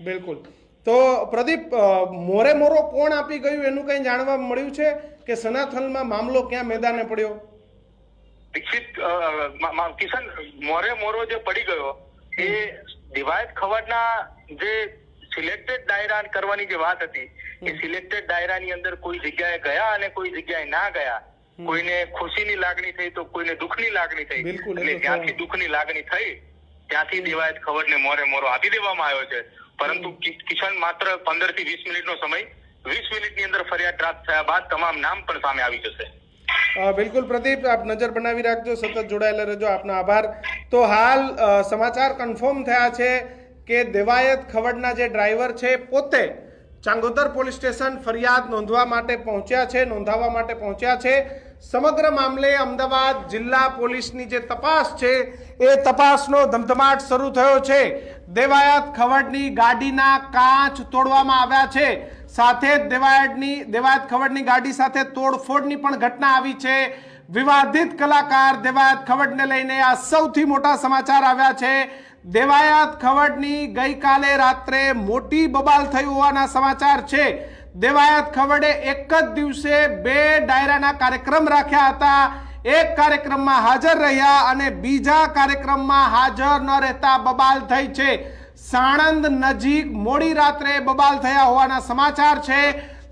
બિલકુલ. તો પ્રદીપ મોરે મોરો કોણ આપી ગયું એનું કંઈ જાણવા મળ્યું છે કે સનાથલમાં મામલો ક્યાં મેદાને પડ્યો? દીક્ષિત કિશન મોરે મોરો જે પડી ગયો એ દિવાયત ખવડના જે સિલેક્ટેડ ડાયરા કરવાની જે વાત હતી એ સિલેક્ટેડ ડાયરાની અંદર કોઈ જગ્યાએ ગયા અને કોઈ જગ્યાએ ના ગયા. કોઈને ખુશીની લાગણી થઈ તો કોઈને દુઃખની લાગણી થઈ. બિલકુલ, જ્યાંથી દુઃખની લાગણી થઈ ત્યાંથી દિવાયત ખવડને મોરે મોરો આપી દેવામાં આવ્યો છે. પરંતુ કિ- કિશન માત્ર પંદરથી વીસ મિનિટનો સમય વીસ મિનિટની અંદર ફરિયાદ પ્રાપ્ત થયા બાદ તમામ નામ પણ સામે આવી જશે. બિલકુલ પ્રદીપ આપ નજર બનાવી રાખજો સતત જોડાયેલા રહેજો આપનો આભાર. તો હાલ સમાચાર કન્ફર્મ થયા છે કે દેવાયત ખવડના જે ડ્રાઈવર છે પોતે ચાંગોદર પોલીસ સ્ટેશન ફરિયાદ નોંધવા માટે પહોંચ્યા છે નોંધાવવા માટે પહોંચ્યા છે. સમગ્ર મામલે અમદાવાદ જિલ્લા પોલીસની જે તપાસ છે એ તપાસનો ધમધમાટ શરૂ થયો છે. દેવાયત ખવડની ગાડીના કાચ તોડવામાં આવ્યા છે. સાથે જ દેવાયતની, દેવાયત ખવડની ગાડી સાથે તોડફોડની પણ ઘટના આવી છે. વિવાદિત કલાકાર દેવાયત ખવડને લઈને આ સૌથી મોટા સમાચાર આવ્યા છે. દેવાયત ખવડની ગઈકાલે રાત્રે મોટી બબાલ થઈ હોવાના સમાચાર છે. દેવાયત ખવડે એક જ દિવસે બે ડાયરાના કાર્યક્રમ રાખ્યા હતા. એક કાર્યક્રમમાં હાજર રહ્યા અને બીજા કાર્યક્રમમાં હાજર ન રહેતા બબાલ થઈ છે. સાણંદ નજીક મોડી રાત્રે બબાલ થયા હોવાના સમાચાર છે.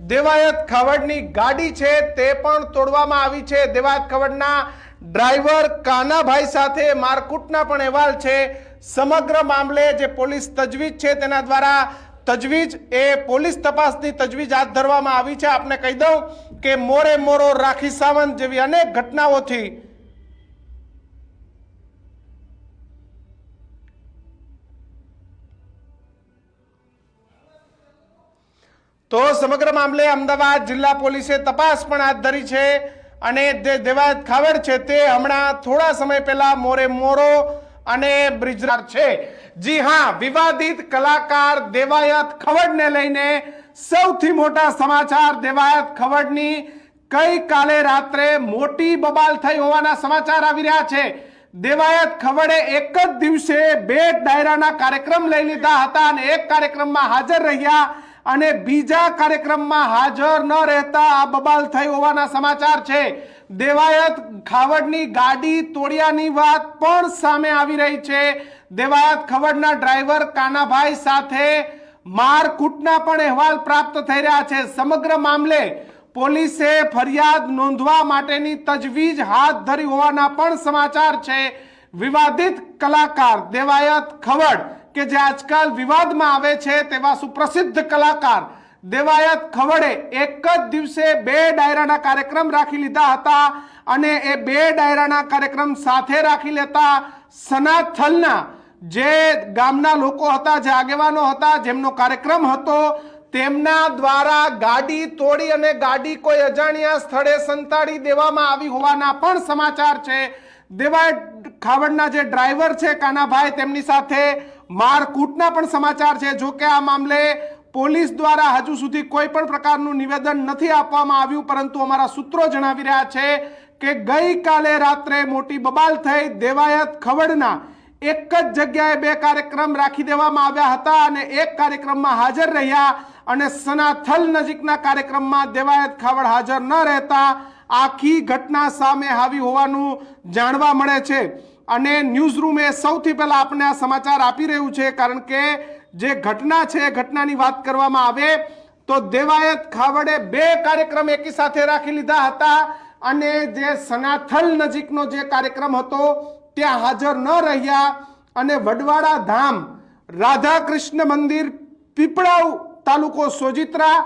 દેવાયત ખવડની ગાડી છે તે પણ તોડવામાં આવી છે. દેવાયત ખવડના ડ્રાઈવર કાનાભાઈ સાથે મારકુટના પણ અહેવાલ છે. સમગ્ર મામલે જે પોલીસ તજવીજ છે તેના દ્વારા તજવીજ, એ પોલીસ તપાસની તજવીજ હાથ ધરવામાં આવી છે. આપને કહી દઉં કે મોરે મોરો રાખી સાવંત જેવી અનેક ઘટનાઓથી તો સમગ્ર મામલે અમદાવાદ જિલ્લા પોલીસે તપાસ પણ હાથ ધરી છે અને જે દેવાયત ખાવડ છે તે હમણાં થોડા સમય પહેલા મોરે મોરો અને બ્રિજરાજ છે. જી હા, વિવાદિત કલાકાર દેવાયત ખવડને લઈને સૌથી મોટા સમાચાર દેવાયત ખવડની કઈ કાલે રાત્રે મોટી બબાલ થઈ હોવાના સમાચાર આવી રહ્યા છે. દેવાયત ખવડે એક જ દિવસે બે ડાયરાના કાર્યક્રમ લઈ લીધા હતા અને એક કાર્યક્રમમાં હાજર રહ્યા અને બીજા કાર્યક્રમમાં હાજર ન રહેતા આ બબાલ થઈ હોવાના સમાચાર છે. દેવાયત ખાવડની ગાડી તોડ્યાની વાત પણ સામે આવી રહી છે. દેવાયત ખવડના ડ્રાઈવર કાનાભાઈ સાથે મારકૂટના પણ અહેવાલ પ્રાપ્ત થઈ રહ્યા છે. સમગ્ર મામલે પોલીસે ફરિયાદ નોંધવા માટેની તજવીજ હાથ ધરી હોવાના પણ સમાચાર છે. વિવાદિત કલાકાર દેવાયત ખવડ, કે જે આજકાલ વિવાદમાં આવે છે તેવા સુપ્રસિદ્ધ કલાકાર દેવાયત ખવડે એક જ દિવસે બે ડાયરાના કાર્યક્રમ રાખી લીધા હતા અને એ બે ડાયરાના કાર્યક્રમ સાથે રાખી લેતા સનાથલના જે ગામના લોકો હતા, જે આગેવાનો હતા, જેમનો કાર્યક્રમ હતો, તેમના દ્વારા ગાડી તોડી અને ગાડી કોઈ અજાણ્યા સ્થળે સંતાડી દેવામાં આવી હોવાના પણ સમાચાર છે. દેવાય ખાવડના જે ડ્રાઈવર છે, કાનાભાઈ, તેમની સાથે મારકૂટના પણ સમાચાર છે. જો કે આ મામલે પોલીસ દ્વારા હજુ સુધી કોઈ પણ પ્રકારનું નિવેદન નથી આપવામાં આવ્યું, પરંતુ અમારા સૂત્રો જણાવી રહ્યા છે કે ગઈકાલે રાત્રે મોટી બબાલ થઈ દેવાયત ખવડના એક જ જગ્યાએ બે કાર્યક્રમ રાખી દેવામાં આવ્યા હતા અને એક કાર્યક્રમમાં હાજર રહ્યા અને સનાથલ નજીકના કાર્યક્રમમાં દેવાયત ખાવડ હાજર ન રહેતા આખી ઘટના સામે આવી હોવાનું જાણવા મળે છે. અને ન્યૂઝ રૂમ સૌથી પહેલા આપને આ સમાચાર આપી રહ્યું છે, કારણ કે જે ઘટના છે, એ ઘટનાની વાત કરવામાં આવે તો દેવાયત ખાવડે બે કાર્યક્રમ એકી સાથે રાખી લીધા હતા અને જે સનાથલ નજીકનો જે કાર્યક્રમ હતો, ત્યાં હાજર ન રહ્યા અને વડવાડા ધામ રાધા કૃષ્ણ મંદિર, પીપળાવ તાલુકો સોજિત્રા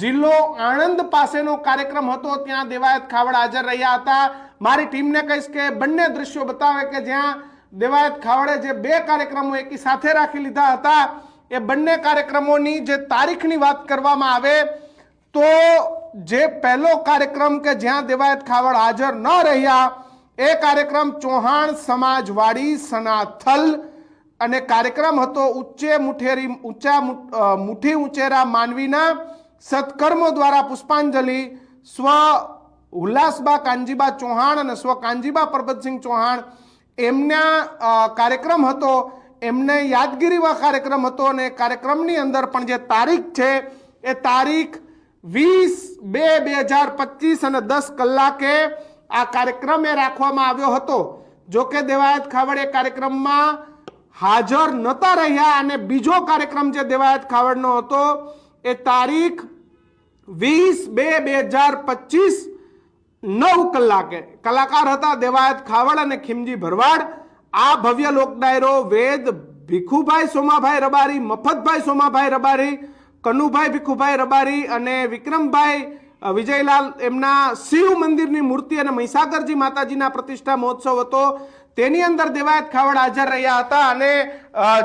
જિલ્લો આણંદ પાસેનો કાર્યક્રમ હતો, ત્યાં દેવાયત ખાવડ હાજર રહ્યા હતા. મારી ટીમને કહીશ કે બંને દ્રશ્યો બતાવે કે જ્યાં દેવાયત ખાવડે જે બે કાર્યક્રમો એકી સાથે રાખી લીધા હતા એ બંને કાર્યક્રમોની જે તારીખની વાત કરવામાં આવે, તો જે પહેલો કાર્યક્રમ કે જ્યાં દેવાયત ખાવડ હાજર ન રહ્યા, એ કાર્યક્રમ ચૌહાણ સમાજવાડી સનાથલ. અને કાર્યક્રમ હતો ઉચ્ચે મુઠેરી, ઊંચા મુઠ્ઠી ઉંચેરા માનવીના સત્કર્મો દ્વારા પુષ્પાંજલિ. સ્વ ઉલ્લાસબા કાનજીબા ચૌહાણ અને સ્વ કાનજીબા પરબતસિંહ ચૌહાણ. એમના કાર્યક્રમ હતો એમને યાદગીરીવા કાર્યક્રમ હતો અને કાર્યક્રમની અંદર પણ જે તારીખ છે, એ તારીખ વીસ બે બે હજાર પચીસ અને દસ કલાકે આ કાર્યક્રમ એ રાખવામાં આવ્યો હતો. જો કે દેવાયત ખાવડ એ કાર્યક્રમમાં હાજર નહોતા રહ્યા અને બીજો કાર્યક્રમ જે દેવાયત ખાવડનો હતો, એ તારીખ વીસ બે બે હજાર પચીસ નવ કલાકે. કલાકાર હતા દેવાયત ખાવડ અને ખીમજી ભરવાડ. આ ભવ્ય લોક ડાયરો વેદ ભીખુભાઈ સોમાભાઈ રબારી, મફતભાઈ સોમાભાઈ રબારી, કનુભાઈ ભીખુભાઈ રબારી અને વિક્રમભાઈ વિજયલાલ એમના શિવ મંદિરની મૂર્તિ અને મહીસાગરજી માતાજીના પ્રતિષ્ઠા મહોત્સવ હતો. તેની અંદર દેવાયત ખાવડ હાજર રહ્યા હતા અને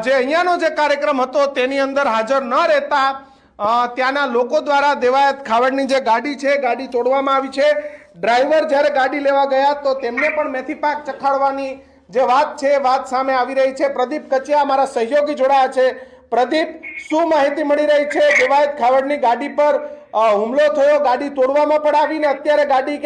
જે અહીંયાનો જે કાર્યક્રમ હતો તેની અંદર હાજર ન રહેતા ત્યાંના લોકો દ્વારા દેવાયત ખાવડની જે ગાડી છે, ગાડી તોડવામાં આવી છે. ડ્રાઈવર જ્યારે ગાડી લેવા ગયા તો તેમને પણ મેથી પાક ચખાડવાની જે વાત છે વાત સામે આવી રહી છે. પ્રદીપ કચિયા અમારા સહયોગી જોડાયા છે. પ્રદીપ, શું માહિતી મળી રહી છે? દેવાયત ખાવડની ગાડી પર હુમલો થયો. ગાડી તોડવામાં પણ આવીને અત્યારે ગાડી